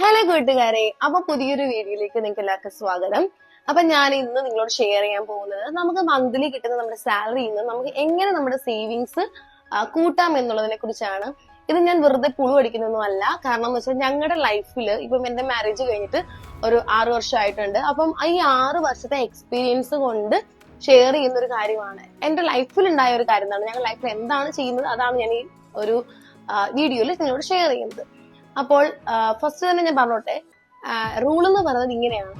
Hello കൂട്ടുകാരെ അപ്പൊ പുതിയൊരു വീഡിയോയിലേക്ക് നിങ്ങൾക്ക് എല്ലാവർക്കും സ്വാഗതം. അപ്പൊ ഞാൻ ഇന്ന് നിങ്ങളോട് ഷെയർ ചെയ്യാൻ പോകുന്നത് നമുക്ക് മന്ത്ലി കിട്ടുന്ന നമ്മുടെ സാലറിയിൽ നിന്ന് നമുക്ക് എങ്ങനെ നമ്മുടെ സേവിങ്സ് കൂട്ടാം എന്നുള്ളതിനെ കുറിച്ചാണ്. ഇത് ഞാൻ വെറുതെ പുഴു അടിക്കുന്നൊന്നും അല്ല. കാരണം എന്ന് വെച്ചാൽ ഞങ്ങളുടെ ലൈഫിൽ ഇപ്പം എന്റെ മാരേജ് കഴിഞ്ഞിട്ട് ഒരു ആറു വർഷമായിട്ടുണ്ട്. അപ്പം ഈ ആറ് വർഷത്തെ എക്സ്പീരിയൻസ് കൊണ്ട് ഷെയർ ചെയ്യുന്ന ഒരു കാര്യമാണ് എന്റെ ലൈഫിൽ ഉണ്ടായ ഒരു കാര്യം എന്താണ്? ഞങ്ങൾ ലൈഫിൽ എന്താണ് ചെയ്യുന്നത്? അതാണ് ഞാൻ ഈ ഒരു വീഡിയോയിൽ നിങ്ങളോട് ഷെയർ ചെയ്യുന്നത്. അപ്പോൾ ഫസ്റ്റ് തന്നെ ഞാൻ പറഞ്ഞോട്ടെ റൂൾ എന്ന് പറയുന്നത് ഇങ്ങനെയാണ്.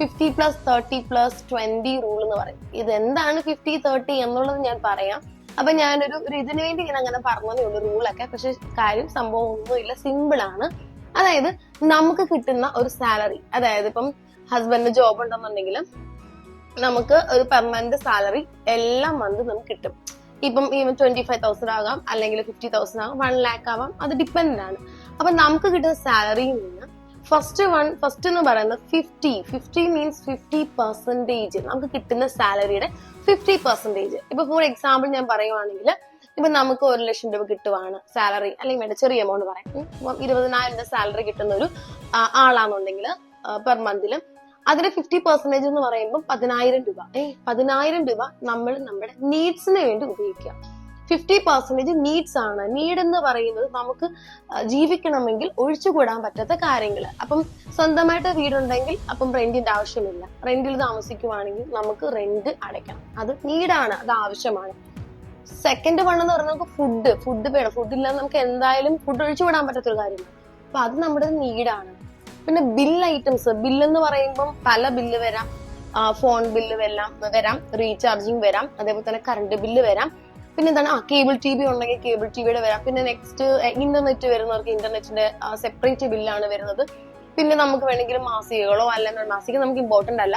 Fifty plus thirty plus twenty rule എന്ന് പറയും. ഇത് എന്താണ് ഫിഫ്റ്റി തേർട്ടി എന്നുള്ളത് ഞാൻ പറയാം. അപ്പൊ ഞാനൊരു ഒരു ഇതിനു വേണ്ടി ഞാൻ അങ്ങനെ പറഞ്ഞതേ ഉള്ളൂ റൂളൊക്കെ പക്ഷെ കാര്യം സംഭവം ഒന്നുമില്ല സിമ്പിൾ ആണ്. അതായത് നമുക്ക് കിട്ടുന്ന ഒരു സാലറി അതായത് ഇപ്പം ഹസ്ബൻഡിന് ജോബ് ഉണ്ടെന്നുണ്ടെങ്കിലും നമുക്ക് ഒരു പെർമനന്റ് സാലറി എല്ലാ മന്ത് നമുക്ക് കിട്ടും. ഇപ്പം ഈ ട്വന്റി ഫൈവ് തൗസൻഡ് ആകാം അല്ലെങ്കിൽ ഫിഫ്റ്റി തൗസൻഡ് ആകാം വൺ ലാക്ക് ആവാം അത് ഡിപ്പെൻഡ് ആണ്. അപ്പൊ നമുക്ക് കിട്ടുന്ന സാലറിയിൽ നിന്ന് ഫസ്റ്റ് വൺ ഫസ്റ്റ് എന്ന് പറയുന്നത് fifty fifty means fifty percentage നമുക്ക് കിട്ടുന്ന സാലറിയുടെ ഫിഫ്റ്റി പെർസെന്റേജ് ഇപ്പൊ ഫോർ എക്സാമ്പിൾ ഞാൻ പറയുവാണെങ്കിൽ ഇപ്പൊ നമുക്ക് ഒരു ലക്ഷം രൂപ കിട്ടുവാണ് സാലറി അല്ലെങ്കിൽ വേണ്ട ചെറിയ എമൗണ്ട് പറയാം. ഇപ്പം ഇരുപതിനായിരം രൂപ സാലറി കിട്ടുന്ന ഒരു ആളാണെന്നുണ്ടെങ്കിൽ പെർ മന്തിൽ അതിന്റെ ഫിഫ്റ്റി പെർസെന്റേജ് എന്ന് പറയുമ്പോൾ പതിനായിരം രൂപ. ഏഹ് പതിനായിരം രൂപ നമ്മൾ നമ്മുടെ നീഡ്സിന് വേണ്ടി ഉപയോഗിക്കുക ഫിഫ്റ്റി പെർസെന്റേജ് നീഡ്സ് ആണ്. നീഡ് എന്ന് പറയുന്നത് നമുക്ക് ജീവിക്കണമെങ്കിൽ ഒഴിച്ചുകൂടാൻ പറ്റാത്ത കാര്യങ്ങൾ. അപ്പം സ്വന്തമായിട്ട് വീടുണ്ടെങ്കിൽ അപ്പം റെന്റിന്റെ ആവശ്യമില്ല. റെന്റിൽ താമസിക്കുവാണെങ്കിൽ നമുക്ക് റെന്റ് അടയ്ക്കണം. അത് നീഡാണ് അത് ആവശ്യമാണ്. സെക്കൻഡ് വൺ എന്ന് പറഞ്ഞാൽ നമുക്ക് ഫുഡ് ഫുഡ് വേണം. ഫുഡ് ഇല്ലാതെ നമുക്ക് എന്തായാലും ഫുഡ് ഒഴിച്ചുവിടാൻ പറ്റാത്തൊരു കാര്യമാണ് അപ്പൊ അത് നമ്മുടെ നീഡാണ് പിന്നെ ബിൽ ഐറ്റംസ് ബിൽ എന്ന് പറയുമ്പോൾ പല ബില്ല് വരാം. ഫോൺ ബില്ല് വരാം വരാം റീചാർജിങ് വരാം. അതേപോലെ തന്നെ കറണ്ട് ബില്ല് വരാം. പിന്നെ എന്താണ് ആ കേബിൾ ടി വി ഉണ്ടെങ്കിൽ കേബിൾ ടി വിയുടെ വരാം. പിന്നെ നെക്സ്റ്റ് ഇന്റർനെറ്റ് വരുന്നവർക്ക് ഇന്റർനെറ്റിന്റെ സെപ്പറേറ്റ് ബില്ലാണ് വരുന്നത്. പിന്നെ നമുക്ക് വേണമെങ്കിൽ മാസികകളോ അല്ലെങ്കിൽ മാസിക നമുക്ക് ഇമ്പോർട്ടന്റ് അല്ല.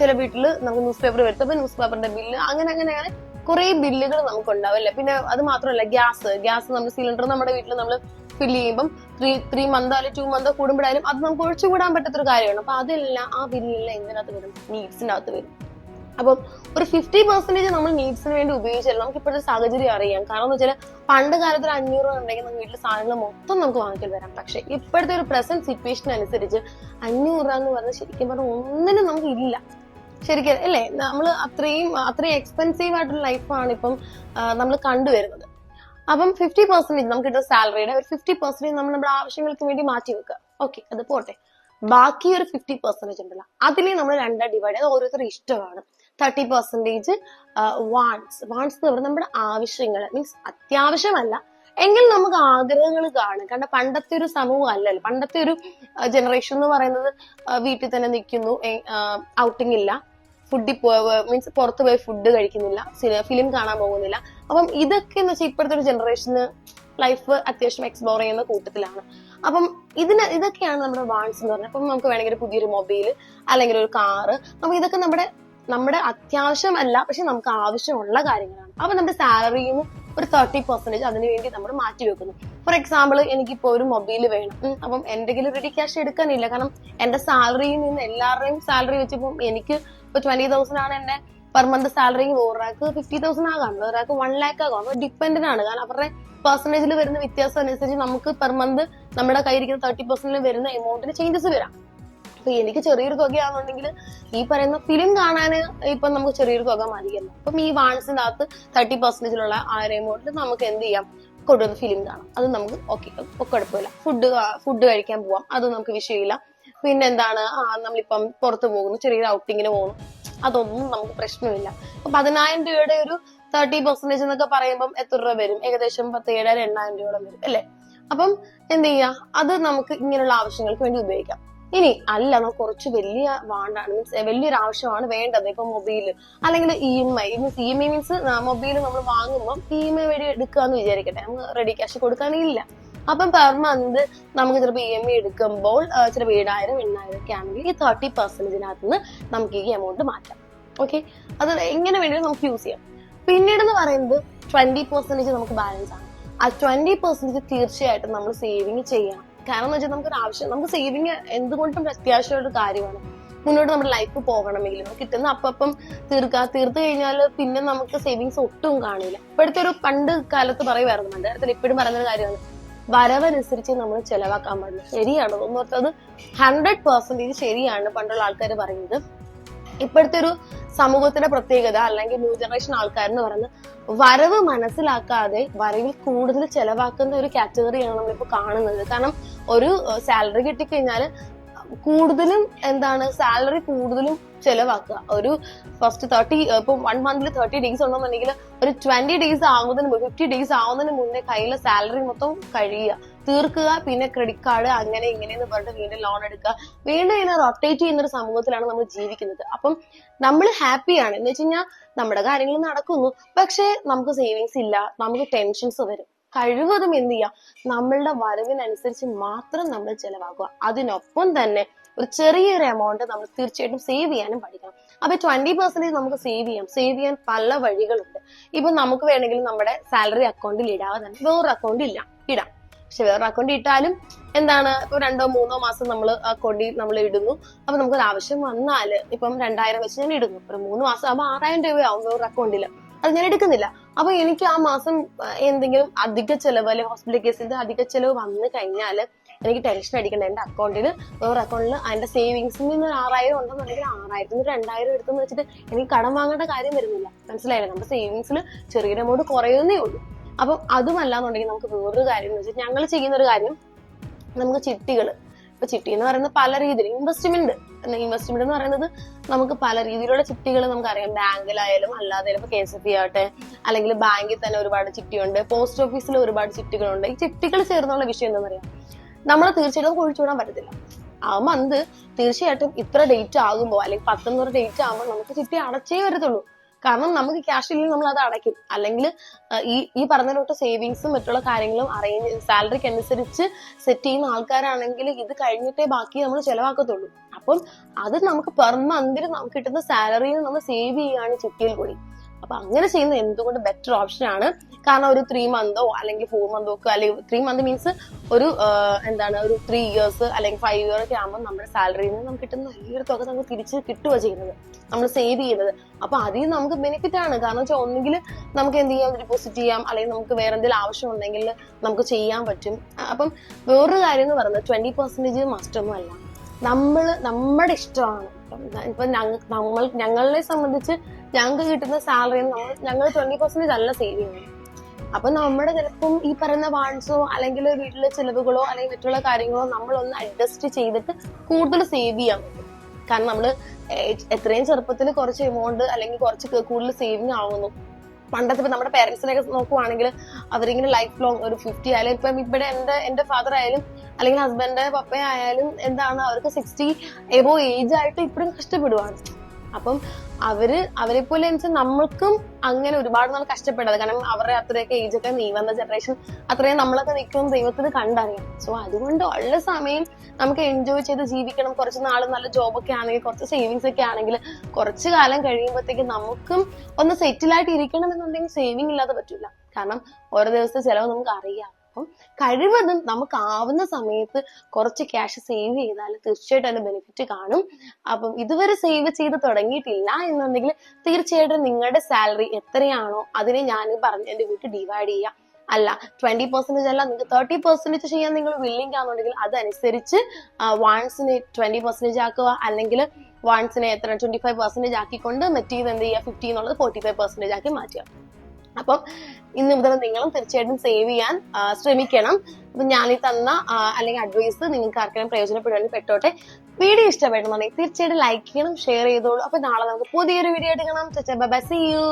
ചില വീട്ടിൽ നമുക്ക് ന്യൂസ് പേപ്പർ വരുത്തപ്പോൾ ന്യൂസ് പേപ്പറിന്റെ ബില്ല് അങ്ങനെ അങ്ങനെ അങ്ങനെ കുറെ ബില്ലുകൾ നമുക്ക് ഉണ്ടാവില്ല പിന്നെ അത് മാത്രമല്ല ഗ്യാസ്. ഗ്യാസ് നമ്മൾ സിലിണ്ടർ നമ്മുടെ വീട്ടിൽ നമ്മൾ ഫില്ല് ചെയ്യുമ്പം ത്രീ ത്രീ മന്തോ അല്ലെങ്കിൽ ടു മന്തോ കൂടുമ്പോഴായാലും അത് നമുക്ക് ഒഴിച്ചു കൂടാൻ പറ്റാത്തൊരു കാര്യമാണ്. അപ്പൊ അതെല്ലാം ആ ബില്ലെല്ലാം എന്തിനകത്ത് വരും? നീഡ്സിനകത്ത് വരും. അപ്പം ഒരു ഫിഫ്റ്റി പെർസെന്റേജ് നമ്മൾ നീഡ്സിന് വേണ്ടി ഉപയോഗിച്ചാൽ നമുക്ക് ഇപ്പോഴത്തെ സാഹചര്യം അറിയാം. കാരണം എന്ന് വെച്ചാൽ പണ്ട് കാലത്ത് ഒരു അഞ്ഞൂറ് രൂപ ഉണ്ടെങ്കിൽ നമുക്ക് വീട്ടിലെ സാധനങ്ങൾ മൊത്തം നമുക്ക് വാങ്ങിക്കാൻ വരാം. പക്ഷെ ഇപ്പോഴത്തെ ഒരു പ്രസന്റ് സിറ്റുവേഷൻ അനുസരിച്ച് അഞ്ഞൂറ് രൂപ എന്ന് പറഞ്ഞാൽ ശരിക്കും പറഞ്ഞാൽ ഒന്നിനും നമുക്ക് ഇല്ല. ശരിക്കും അല്ലേ? നമ്മൾ അത്രയും അത്രയും എക്സ്പെൻസീവ് ആയിട്ടുള്ള ലൈഫാണ് ഇപ്പം നമ്മൾ കണ്ടുവരുന്നത്. അപ്പം ഫിഫ്റ്റി പെർസെന്റേജ് നമുക്ക് കിട്ടുന്ന സാലറിയുടെ ഒരു ഫിഫ്റ്റി പെർസെന്റേജ് നമ്മൾ നമ്മുടെ ആവശ്യങ്ങൾക്ക് വേണ്ടി മാറ്റി വെക്കുക. ഓക്കെ അത് പോട്ടെ. ബാക്കി ഒരു ഫിഫ്റ്റി പെർസെന്റേജ് ഉണ്ടല്ലോ. അതിനെ നമ്മൾ രണ്ടായി ഡിവൈഡ് ചെയ്ത് ഓരോരുത്തർ ഇഷ്ടമാണ്. തേർട്ടി പെർസെന്റേജ് വാൺസ് വാൺസ് എന്ന് പറയുന്നത് നമ്മുടെ ആവശ്യങ്ങൾ മീൻസ് അത്യാവശ്യമല്ല. എങ്കിൽ നമുക്ക് ആഗ്രഹങ്ങൾ കാണും. കാരണം പണ്ടത്തെ ഒരു സമൂഹം അല്ലല്ലോ. പണ്ടത്തെ ഒരു ജനറേഷൻ എന്ന് പറയുന്നത് വീട്ടിൽ തന്നെ നിൽക്കുന്നു ഔട്ടിംഗ് ഇല്ല. ഫുഡിൽ മീൻസ് പുറത്ത് പോയി ഫുഡ് കഴിക്കുന്നില്ല ഫിലിം കാണാൻ പോകുന്നില്ല. അപ്പം ഇതൊക്കെ എന്ന് വെച്ചാൽ ഇപ്പോഴത്തെ ഒരു ജനറേഷന് ലൈഫ് അത്യാവശ്യം എക്സ്പ്ലോർ ചെയ്യുന്ന കൂട്ടത്തിലാണ്. അപ്പം ഇതിന് ഇതൊക്കെയാണ് നമ്മുടെ വാൺസ് എന്ന് പറഞ്ഞാൽ അപ്പം നമുക്ക് വേണമെങ്കിൽ ഒരു പുതിയൊരു മൊബൈൽ അല്ലെങ്കിൽ ഒരു കാറ് അപ്പം ഇതൊക്കെ നമ്മുടെ നമ്മുടെ അത്യാവശ്യമല്ല പക്ഷെ നമുക്ക് ആവശ്യമുള്ള കാര്യങ്ങളാണ്. അപ്പൊ നമ്മുടെ സാലറിയിൽ നിന്ന് ഒരു തേർട്ടി പെർസെന്റേജ് അതിന് വേണ്ടി നമ്മൾ മാറ്റി വെക്കുന്നു. ഫോർ എക്സാമ്പിൾ എനിക്കിപ്പോ ഒരു മൊബൈൽ വേണം. അപ്പം കയ്യിൽ റെഡി ക്യാഷ് എടുക്കാനില്ല. കാരണം എന്റെ സാലറിയിൽ നിന്ന് എല്ലാവരുടെയും സാലറി വെച്ചപ്പോൾ എനിക്ക് ഇപ്പൊ ട്വന്റി തൗസൻഡ് ആണ് എന്റെ പെർ മന്ത് സാലറി. ഒരാൾക്ക് ഫിഫ്റ്റി തൗസൻഡ് ആകാം ഒരാൾക്ക് വൺ ലാക്ക് ആകാം അപ്പൊ ഡിപ്പെൻഡന്റ് ആണ്. കാരണം അവരുടെ പെർസെന്റേജിൽ വരുന്ന വ്യത്യാസം അനുസരിച്ച് നമുക്ക് പെർ മന്ത് നമ്മുടെ കയ്യിരിക്കുന്ന തേർട്ടി പെർസെന്റിൽ വരുന്ന എമൗണ്ടിന് ചേഞ്ചസ് വരാം. അപ്പൊ എനിക്ക് ചെറിയൊരു തുകയാണെന്നുണ്ടെങ്കിൽ ഈ പറയുന്ന ഫിലിം കാണാൻ ഇപ്പൊ നമുക്ക് ചെറിയൊരു തുക മതിയല്ലോ. അപ്പം ഈ വാൺസിന്റെ അകത്ത് തേർട്ടി പെർസെന്റേജിലുള്ള ആ ഒരു എമൗണ്ട് നമുക്ക് എന്ത് ചെയ്യാം? കൊണ്ടുവന്ന് ഫിലിം കാണാം. അത് നമുക്ക് ഓക്കെ കുഴപ്പമില്ല ഫുഡ് ഫുഡ് കഴിക്കാൻ പോവാം. അത് നമുക്ക് വിഷയമില്ല. പിന്നെ എന്താണ്? ആ നമ്മളിപ്പം പുറത്ത് പോകുന്നു. ചെറിയൊരു ഔട്ടിങ്ങിന് പോകുന്നു. അതൊന്നും നമുക്ക് പ്രശ്നമില്ല. അപ്പൊ പതിനായിരം രൂപയുടെ ഒരു തേർട്ടി പെർസെന്റേജ് എന്നൊക്കെ പറയുമ്പോൾ എത്ര രൂപ വരും? ഏകദേശം പത്ത് ഏഴായിരം എണ്ണായിരം രൂപയോളം വരും. അല്ലേ? അപ്പം എന്ത് ചെയ്യാ? അത് നമുക്ക് ഇങ്ങനെയുള്ള ആവശ്യങ്ങൾക്ക് വേണ്ടി ഉപയോഗിക്കാം. ഇനി അല്ല നമുക്ക് കുറച്ച് വലിയ വാണ്ടാണ്. മീൻസ് വലിയൊരു ആവശ്യമാണ് വേണ്ടത് ഇപ്പൊ മൊബൈൽ അല്ലെങ്കിൽ E M I means E M I means mobile നമ്മൾ വാങ്ങുമ്പോൾ ഇ എം ഐ വഴി എടുക്കാന്ന് വിചാരിക്കട്ടെ. നമുക്ക് റെഡി ക്യാഷ് കൊടുക്കാനില്ല അപ്പം പെർ മന്ത് നമുക്ക് ചിലപ്പോൾ ഇ എം ഐ എടുക്കുമ്പോൾ ചിലപ്പോൾ ഏഴായിരം എണ്ണായിരം ഒക്കെ ആണെങ്കിൽ ഈ തേർട്ടി പെർസെന്റേജിനകത്ത് നിന്ന് നമുക്ക് ഈ എമൗണ്ട് മാറ്റാം. ഓക്കെ അത് എങ്ങനെ വേണമെങ്കിലും നമുക്ക് യൂസ് ചെയ്യാം. പിന്നീട് എന്ന് പറയുന്നത് ട്വന്റി പെർസെന്റേജ് നമുക്ക് ബാലൻസ് ആണ്. ആ ട്വന്റി പെർസെന്റേജ് തീർച്ചയായിട്ടും നമ്മൾ സേവിങ് ചെയ്യണം. കാരണം എന്ന് വെച്ചാൽ നമുക്കൊരു ആവശ്യം നമുക്ക് സേവിങ് എന്തുകൊണ്ടും ഒരു അത്യാവശ്യമുള്ള ഒരു കാര്യമാണ്. മുന്നോട്ട് നമ്മുടെ ലൈഫ് പോകണമെങ്കിൽ നമുക്ക് കിട്ടുന്ന അപ്പം തീർക്കാ തീർത്തു കഴിഞ്ഞാൽ പിന്നെ നമുക്ക് സേവിങ്സ് ഒട്ടും കാണില്ല. ഇപ്പോഴത്തെ ഒരു പണ്ട് കാലത്ത് പറയുമായിരുന്നു പണ്ട് കാര്യത്തിൽ ഇപ്പോഴും പറയുന്ന ഒരു കാര്യമാണ്. വരവനുസരിച്ച് നമ്മൾ ചെലവാക്കാൻ പാടില്ല. ശരിയാണ് ഒന്നോർത്തത് ഹൺഡ്രഡ് പെർസെന്റേജ് ശരിയാണ് പണ്ടുള്ള ആൾക്കാർ പറയുന്നത്. ഇപ്പോഴത്തെ ഒരു സമൂഹത്തിന്റെ പ്രത്യേകത അല്ലെങ്കിൽ ന്യൂ ജനറേഷൻ ആൾക്കാരെന്ന് പറയുന്നത് വരവ് മനസ്സിലാക്കാതെ വരവിൽ കൂടുതൽ ചെലവാക്കുന്ന ഒരു കാറ്റഗറിയാണ് നമ്മളിപ്പോ കാണുന്നത്. കാരണം ഒരു സാലറി കിട്ടിക്കഴിഞ്ഞാൽ കൂടുതലും എന്താണ് സാലറി കൂടുതലും ചെലവാക്കുക. ഒരു ഫസ്റ്റ് തേർട്ടി ഇപ്പൊ വൺ മന്തിൽ തേർട്ടി ഡേയ്സ് ഉണ്ടെന്നുണ്ടെങ്കിൽ ഒരു ട്വന്റി ഡേയ്സ് ആവുന്നതിന് ഫിഫ്റ്റി ഡേയ്സ് ആവുന്നതിന് മുന്നേ കയ്യിലെ സാലറി മൊത്തം കഴിയുക. തീർക്കുക പിന്നെ ക്രെഡിറ്റ് കാർഡ് അങ്ങനെ ഇങ്ങനെ എന്ന് പറഞ്ഞിട്ട് വീണ്ടും ലോൺ എടുക്കുക. വീണ്ടും ഇങ്ങനെ റൊട്ടേറ്റ് ചെയ്യുന്ന ഒരു സമൂഹത്തിലാണ് നമ്മൾ ജീവിക്കുന്നത്. അപ്പം നമ്മൾ ഹാപ്പിയാണ് എന്ന് വെച്ച് കഴിഞ്ഞാൽ നമ്മുടെ കാര്യങ്ങൾ നടക്കുന്നു. പക്ഷേ നമുക്ക് സേവിങ്സ് ഇല്ല. നമുക്ക് ടെൻഷൻസ് വരും. കഴിവതും എന്ത് ചെയ്യാം? നമ്മളുടെ വരവിനനുസരിച്ച് മാത്രം നമ്മൾ ചെലവാക്കുക. അതിനൊപ്പം തന്നെ ഒരു ചെറിയൊരു എമൗണ്ട് നമ്മൾ തീർച്ചയായിട്ടും സേവ് ചെയ്യാനും പഠിക്കണം. അപ്പൊ ട്വന്റി പെർസെന്റേജ് നമുക്ക് സേവ് ചെയ്യാം. സേവ് ചെയ്യാൻ പല വഴികളുണ്ട്. ഇപ്പൊ നമുക്ക് വേണമെങ്കിൽ നമ്മുടെ സാലറി അക്കൗണ്ടിൽ ഇടാതെ തന്നെ വേറൊരു അക്കൗണ്ട് ഇല്ല ഇടാം. പക്ഷെ വേറൊരു അക്കൗണ്ട് ഇട്ടാലും എന്താണ്? ഇപ്പൊ രണ്ടോ മൂന്നോ മാസം നമ്മൾ അക്കൗണ്ടിൽ നമ്മൾ ഇടുന്നു. അപ്പൊ നമുക്ക് ആവശ്യം വന്നാൽ ഇപ്പം രണ്ടായിരം വെച്ച് ഞാൻ ഇടുന്നു. ഒരു മൂന്ന് മാസം ആകുമ്പോൾ ആറായിരം രൂപയാവും വേറൊരു അക്കൗണ്ടിൽ അത് ഞാൻ എടുക്കുന്നില്ല. അപ്പൊ എനിക്ക് ആ മാസം എന്തെങ്കിലും അധിക ചെലവ് അല്ലെങ്കിൽ ഹോസ്പിറ്റൽ കേസിന്റെ അധിക ചെലവ് വന്നു കഴിഞ്ഞാൽ എനിക്ക് ടെൻഷൻ അടിക്കണ്ട. എന്റെ അക്കൗണ്ടിൽ വേറെ അക്കൗണ്ടിൽ അതിന്റെ സേവിങ്സിൽ നിന്ന് ഒരു ആറായിരം ഉണ്ടെന്നുണ്ടെങ്കിൽ ആറായിരത്തിന് രണ്ടായിരം എടുത്തെന്ന് വെച്ചിട്ട് എനിക്ക് കടം വാങ്ങേണ്ട കാര്യം വരുന്നില്ല. മനസ്സിലായില്ലേ? നമ്മുടെ സേവിങ്സിൽ ചെറിയൊരു എമൗണ്ട് കുറയുന്നേ ഉള്ളൂ. അപ്പം അതുമല്ലാന്നുണ്ടെങ്കിൽ നമുക്ക് വേറൊരു കാര്യം എന്ന് വെച്ചാൽ ഞങ്ങൾ ചെയ്യുന്ന ഒരു കാര്യം നമുക്ക് ചിട്ടികൾ ഇപ്പൊ ചിട്ടി എന്ന് പറയുന്നത് പല രീതിയിൽ ഇൻവെസ്റ്റ്മെന്റ് ഇൻവെസ്റ്റ്മെന്റ് എന്ന് പറയുന്നത് നമുക്ക് പല രീതിയിലുള്ള ചിട്ടികൾ നമുക്കറിയാം. ബാങ്കിലായാലും അല്ലാതെ ഇപ്പൊ കെ എസ് എഫ് ആവട്ടെ അല്ലെങ്കിൽ ബാങ്കിൽ തന്നെ ഒരുപാട് ചിട്ടിയുണ്ട്. പോസ്റ്റ് ഓഫീസിൽ ഒരുപാട് ചിട്ടികളുണ്ട്. ഈ ചിട്ടികൾ ചേർന്നുള്ള വിഷയം എന്താ പറയാ നമ്മൾ തീർച്ചയായിട്ടും ഒഴിച്ചുവിടാൻ പറ്റത്തില്ല. ആ മന്ത് തീർച്ചയായിട്ടും ഇത്ര ഡേറ്റ് ആകുമ്പോൾ അല്ലെങ്കിൽ പത്തൊന്നൂറ് ഡേറ്റ് ആകുമ്പോൾ നമുക്ക് ചിട്ടി അടച്ചേ വരത്തുള്ളൂ. കാരണം നമുക്ക് ക്യാഷ് ഇല്ലെങ്കിൽ നമ്മൾ അത് അടയ്ക്കും. അല്ലെങ്കിൽ ഈ ഈ പറഞ്ഞ തൊട്ട് സേവിങ്സും മറ്റുള്ള കാര്യങ്ങളും അറേഞ്ച് സാലറിക്ക് അനുസരിച്ച് സെറ്റ് ചെയ്യുന്ന ആൾക്കാരാണെങ്കിൽ ഇത് കഴിഞ്ഞിട്ടേ ബാക്കി നമ്മൾ ചെലവാക്കത്തുള്ളൂ. അപ്പം അത് നമുക്ക് പെർ മന്തിൽ നമുക്ക് കിട്ടുന്ന സാലറിയിൽ നമ്മൾ സേവ് ചെയ്യുകയാണ് ചിട്ടിയിൽ കൂടി. അപ്പൊ അങ്ങനെ ചെയ്യുന്ന എന്തുകൊണ്ട് ബെറ്റർ ഓപ്ഷൻ ആണ്? കാരണം ഒരു ത്രീ മന്തോ അല്ലെങ്കിൽ ഫോർ മന്തോ ഒക്കെ അല്ലെങ്കിൽ ത്രീ മന്ത് മീൻസ് ഒരു എന്താണ് ഒരു ത്രീ ഇയേഴ്സ് അല്ലെങ്കിൽ ഫൈവ് ഇയർ ഒക്കെ ആകുമ്പോൾ നമ്മുടെ സാലറിയിൽ നിന്ന് നമുക്ക് കിട്ടുന്ന വലിയൊരു തുക നമുക്ക് തിരിച്ച് കിട്ടുക ചെയ്യുന്നത്. നമ്മൾ സേവ് ചെയ്യുന്നത്. അപ്പൊ അതിൽ നമുക്ക് ബെനിഫിറ്റ് ആണ്. കാരണം വെച്ചാൽ ഒന്നുകിൽ നമുക്ക് എന്ത് ചെയ്യാം? ഡിപ്പോസിറ്റ് ചെയ്യാം. അല്ലെങ്കിൽ നമുക്ക് വേറെ എന്തെങ്കിലും ആവശ്യം ഉണ്ടെങ്കിൽ നമുക്ക് ചെയ്യാൻ പറ്റും. അപ്പം വേറൊരു കാര്യം എന്ന് പറയുന്നത് ട്വന്റി പെർസെന്റേജ് മസ്റ്റ് ഒന്നും അല്ല. നമ്മൾ നമ്മുടെ ഇഷ്ടമാണ്. ഇപ്പം നമ്മൾ ഞങ്ങളെ സംബന്ധിച്ച് ഞങ്ങൾക്ക് കിട്ടുന്ന സാലറി നമ്മൾ ഞങ്ങൾ ട്വന്റി പെർസെന്റേജ് അല്ല സേവ് ചെയ്യുന്നത്. അപ്പൊ നമ്മുടെ ചിലപ്പം ഈ പറയുന്ന വാൺസോ അല്ലെങ്കിൽ വീട്ടിലെ ചിലവുകളോ അല്ലെങ്കിൽ മറ്റുള്ള കാര്യങ്ങളോ നമ്മളൊന്ന് അഡ്ജസ്റ്റ് ചെയ്തിട്ട് കൂടുതൽ സേവ് ചെയ്യാൻ പറ്റും. കാരണം നമ്മൾ എത്രയും ചെറുപ്പത്തിൽ കുറച്ച് എമൗണ്ട് അല്ലെങ്കിൽ കുറച്ച് കൂടുതൽ സേവിങ് ആവുന്നു. പണ്ടത്തെ ഇപ്പൊ നമ്മുടെ പേരൻസിനെയൊക്കെ നോക്കുവാണെങ്കിൽ അവരിങ്ങനെ ലൈഫ് ലോങ് ഒരു ഫിഫ്റ്റി ആയാലും ഇപ്പം ഇവിടെ എന്റെ എന്റെ ഫാദർ ആയാലും അല്ലെങ്കിൽ ഹസ്ബൻഡ് പപ്പ ആയാലും എന്താണ് അവർക്ക് സിക്സ്റ്റി എബോ ഏജ് ആയിട്ട് ഇപ്പോഴും കഷ്ടപ്പെടുവാണ്. അപ്പം അവർ അവരെ പോലെ നമ്മൾക്കും അങ്ങനെ ഒരുപാട് നാൾ കഷ്ടപ്പെടാതെ കാരണം അവരുടെ അത്രയൊക്കെ ഏജ് ഒക്കെ നീ വന്ന ജനറേഷൻ അത്രയും നമ്മളൊക്കെ നിൽക്കും ദൈവത്തിന് കണ്ടറിയാം. സോ അതുകൊണ്ട് ഉള്ള സമയം നമുക്ക് എൻജോയ് ചെയ്ത് ജീവിക്കണം. കുറച്ച് നാൾ നല്ല ജോബൊക്കെ ആണെങ്കിൽ കുറച്ച് സേവിങ്സ് ഒക്കെ ആണെങ്കിൽ കുറച്ച് കാലം കഴിയുമ്പോഴത്തേക്ക് നമുക്കും ഒന്ന് സെറ്റിൽ ആയിട്ട് ഇരിക്കണം എന്നുണ്ടെങ്കിൽ സേവിങ് ഇല്ലാതെ പറ്റില്ല കാരണം ഓരോ ദിവസത്തെ ചിലവ് നമുക്ക് അറിയാം. അപ്പം കഴിവതും നമുക്ക് ആവുന്ന സമയത്ത് കുറച്ച് ക്യാഷ് സേവ് ചെയ്താൽ തീർച്ചയായിട്ടും അതിന് ബെനിഫിറ്റ് കാണും. അപ്പം ഇതുവരെ സേവ് ചെയ്ത് തുടങ്ങിയിട്ടില്ല എന്നുണ്ടെങ്കിൽ തീർച്ചയായിട്ടും നിങ്ങളുടെ സാലറി എത്രയാണോ അതിനെ ഞാൻ പറഞ്ഞതിന്റെ കൂട്ടി ഡിവൈഡ് ചെയ്യുക അല്ല ട്വന്റി പെർസെന്റേജ് അല്ല നിങ്ങൾക്ക് തേർട്ടി പെർസെന്റേജ് ചെയ്യാൻ നിങ്ങൾ വില്ലിംഗ് ആണെന്നുണ്ടെങ്കിൽ അതനുസരിച്ച് വാൺസിന് ട്വന്റി പെർസെന്റേജ് ആക്കുക. അല്ലെങ്കിൽ വാൺസിനെ എത്ര ട്വന്റി ഫൈവ് പെർസെന്റേജ് ആക്കിക്കൊണ്ട് മറ്റേത് എന്ത് ചെയ്യുക? ഫിഫ്റ്റി എന്നുള്ളത് ഫോർട്ടി ഫൈവ് പെർസെന്റേജ് ആക്കി മാറ്റുക. അപ്പം ഇന്ന് മുതൽ നിങ്ങളും തീർച്ചയായിട്ടും സേവ് ചെയ്യാൻ ശ്രമിക്കണം. അപ്പൊ ഞാൻ ഈ തന്ന അല്ലെങ്കിൽ അഡ്വൈസ് നിങ്ങൾക്ക് ആർക്കെങ്കിലും പ്രയോജനപ്പെടുവാനും പെട്ടോട്ടെ വീഡിയോ ഇഷ്ടപ്പെടുന്നുണ്ടെങ്കിൽ തീർച്ചയായിട്ടും ലൈക്ക് ചെയ്യണം ഷെയർ ചെയ്തോളൂ. അപ്പൊ നാളെ നമുക്ക് പുതിയൊരു വീഡിയോ എടുക്കണം. By C U